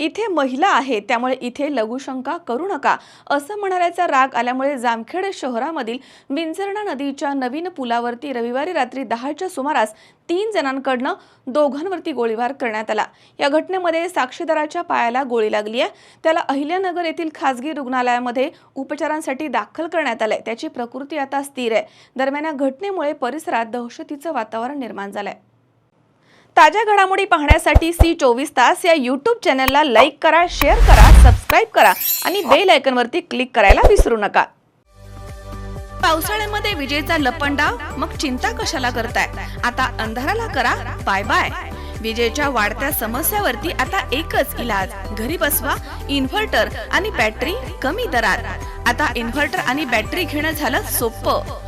इथे महिला आहे त्यामुळे इथे लघुशंका करू नका. असं म्हणाल्याचा राग आल्यामुळे जामखेड शहरामधील विंचरणा नदीच्या नवीन पुलावरती रविवारी रात्री दहाच्या सुमारास तीन जणांकडनं दोघांवरती गोळीबार करण्यात आला. या घटनेमध्ये साक्षीदाराच्या पायाला गोळी लागली आहे त्याला अहिल्यानगर येथील खासगी रुग्णालयामध्ये उपचारांसाठी दाखल करण्यात आलंय. त्याची प्रकृती आता स्थिर आहे. दरम्यान या घटनेमुळे परिसरात दहशतीचं वातावरण निर्माण झालंय. ताज्या घडामोडी पाहण्यासाठी सी चोवीस तास या यूट्यूब चॅनलला लाईक करा शेअर करा सबस्क्राईब करा आणि बेल आयकनवरती क्लिक करायला विसरू नका. पावसाळ्यामध्ये विजेचा लपंडाव? मग चिंता कशाला करताय? आता अंधाराला करा बाय बाय विजेच्या वाढत्या समस्यावरती आता एकच इलाज. घरी बसवा इन्व्हर्टर आणि बॅटरी कमी दरात. आता इन्व्हर्टर आणि बॅटरी घेणं झालं सोपं.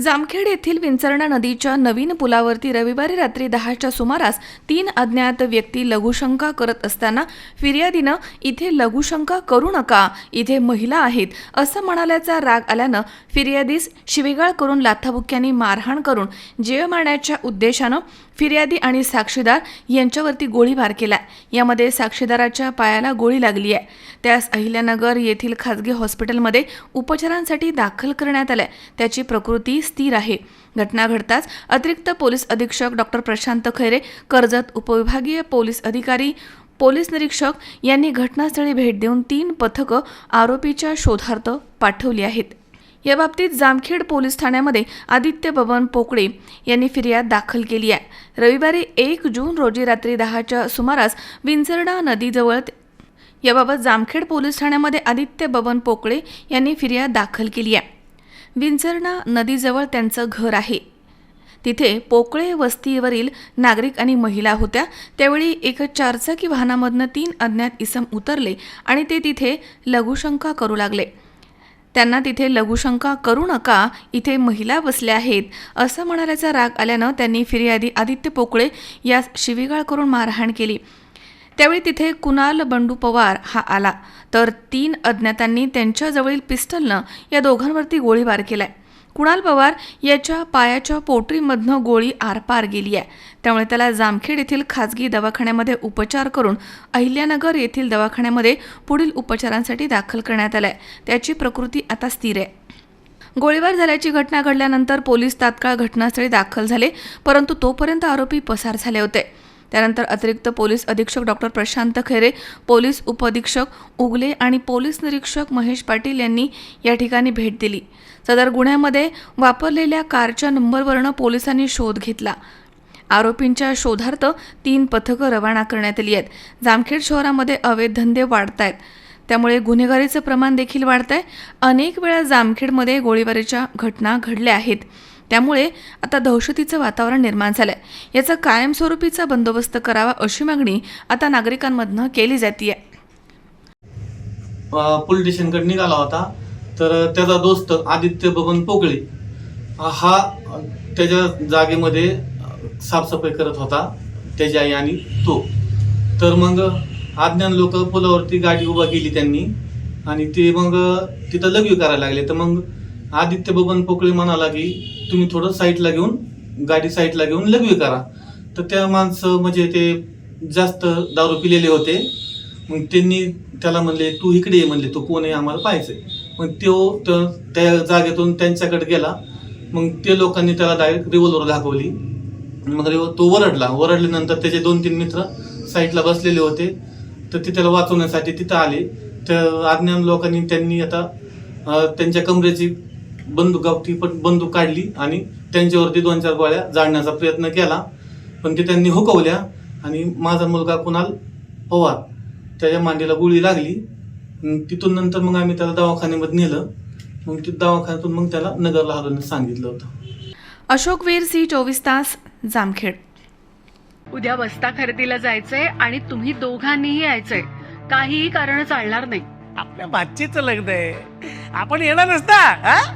जामखेड येथील विंचरणा नदीच्या नवीन पुलावरती रविवारी रात्री दहाच्या सुमारास तीन अज्ञात व्यक्ती लघुशंका करत असताना फिर्यादीनं इथे लघुशंका करू नका इथे महिला आहेत असं म्हणाल्याचा राग आल्यानं फिर्यादीस शिवेगाळ करून लाथाबुक्क्यांनी मारहाण करून जीव मारण्याच्या उद्देशानं फिर्यादी आणि साक्षीदार यांच्यावरती गोळीबार केला यामध्ये साक्षीदाराच्या पायाला गोळी लागली आहे. त्यास अहिल्यानगर येथील खाजगी हॉस्पिटलमध्ये उपचारांसाठी दाखल करण्यात आलंय. त्याची प्रकृती स्थिर आहे. घटना घडताच अतिरिक्त पोलीस अधीक्षक डॉक्टर प्रशांत खैरे कर्जत उपविभागीय पोलीस अधिकारी पोलीस निरीक्षक यांनी घटनास्थळी भेट देऊन तीन पथकं आरोपीच्या शोधार्थ पाठवली आहेत. याबाबतीत जामखेड पोलीस ठाण्यामध्ये आदित्य बबन पोकळे यांनी फिर्याद दाखल केली आहे. रविवारी एक जून रोजी रात्री दहाच्या सुमारास विंचरडा नदीजवळ याबाबत जामखेड पोलीस ठाण्यामध्ये आदित्य बबन पोकळे यांनी फिर्याद दाखल केली आहे. विंझरणा नदीजवळ त्यांचं घर आहे. तिथे पोकळे वस्तीवरील नागरिक आणि महिला होत्या. त्यावेळी एक चारचाकी वाहनामधनं तीन अज्ञात इसम उतरले आणि ते तिथे लघुशंका करू लागले. त्यांना तिथे लघुशंका करू नका इथे महिला बसल्या आहेत असं म्हणाल्याचा राग आल्यानं त्यांनी फिर्यादी आदित्य पोकळे यास शिवीगाळ करून मारहाण केली. त्यावेळी तिथे कुणाल बंडू पवार हा आला. तर तीन अज्ञातांनी त्यांच्याजवळील पिस्टलनं या दोघांवरती गोळीबार केलाय. कुणाल पवार याच्या पायाच्या पोटरीमधनं गोळी आरपार गेली आहे. त्यामुळे त्याला जामखेड येथील खाजगी दवाखान्यामध्ये उपचार करून अहिल्यानगर येथील दवाखान्यामध्ये पुढील उपचारांसाठी दाखल करण्यात आलाय. त्याची प्रकृती आता स्थिर आहे. गोळीबार झाल्याची घटना घडल्यानंतर पोलीस तात्काळ घटनास्थळी दाखल झाले परंतु तोपर्यंत आरोपी पसार झाले होते. त्यानंतर अतिरिक्त पोलीस अधीक्षक डॉक्टर प्रशांत खैरे पोलीस उपअधीक्षक उगले आणि पोलीस निरीक्षक महेश पाटील यांनी या ठिकाणी भेट दिली. सदर गुन्ह्यामध्ये वापरलेल्या कारच्या नंबरवरनं पोलिसांनी शोध घेतला. आरोपींच्या शोधार्थ तीन पथकं रवाना करण्यात आली आहेत. जामखेड शहरामध्ये अवैध धंदे वाढत आहेत त्यामुळे गुन्हेगारीचं प्रमाण देखील वाढत आहे अनेक वेळा जामखेडमध्ये गोळीबारीच्या घटना घडल्या आहेत. त्यामुळे आता दहशतीचं वातावरण निर्माण झालं आहे याचा कायमस्वरूपीचा बंदोबस्त करावा अशी मागणी आता नागरिकांमधनं केली जाते पोलीस स्टेशनकडे निघाला होता. तर त्याचा दोस्त आदित्य बबन पोकळे हा त्याच्या जागेमध्ये साफसफाई करत होता. त्याची आई आणि तो. तर मग अज्ञान लोक पुलावरती गाडी उभा केली त्यांनी. आणि ते मग तिथं लघवी करायला लागले. तर मग आदित्य बबन पोकळे म्हणाला की तुम्ही थोडं साईडला घेऊन गाडी साईडला घेऊन लघवी करा. तर त्या माणसं म्हणजे ते जास्त दारू पिलेले होते. मग त्यांनी त्याला म्हणले तू इकडे ये म्हणले तो कोण आहे? आम्हाला पाहायचंय मग तो त्या जागेतून त्यांच्याकडे गेला. मग ते लोकांनी त्याला डायरेक्ट रिव्हॉल्वर दाखवली. मग रिव्हॉ तो वरडला वरडल्यानंतर त्याचे दोन तीन मित्र साईडला बसलेले होते. तर ते त्याला वाचवण्यासाठी तिथं आले. त्या आज्ञान लोकांनी त्यांनी आता त्यांच्या कमरेची बंदूक गावठी पण बंदूक काढली आणि त्यांच्यावरती दोन चार गोळ्या जाळण्याचा प्रयत्न केला. पण ते त्यांनी हुकवल्या आणि माझा मुलगा कुणाल पवार त्याच्या मांडीला गोळी लागली. तिथून नंतर मग आम्ही त्याला दवाखान्यामध्ये नेलं. मग ते दवाखान्यातून मग त्याला नगरला हलवण्यास सांगितलं होतं. अशोक वीर सी चोवीस तास जामखेड. उद्या बस्ता खरेदीला जायचंय आणि तुम्ही दोघांनीही यायचंय. काहीही कारण चालणार नाही. आपल्या भाचीचं लग्न आहे. आपण येणारच ना हा?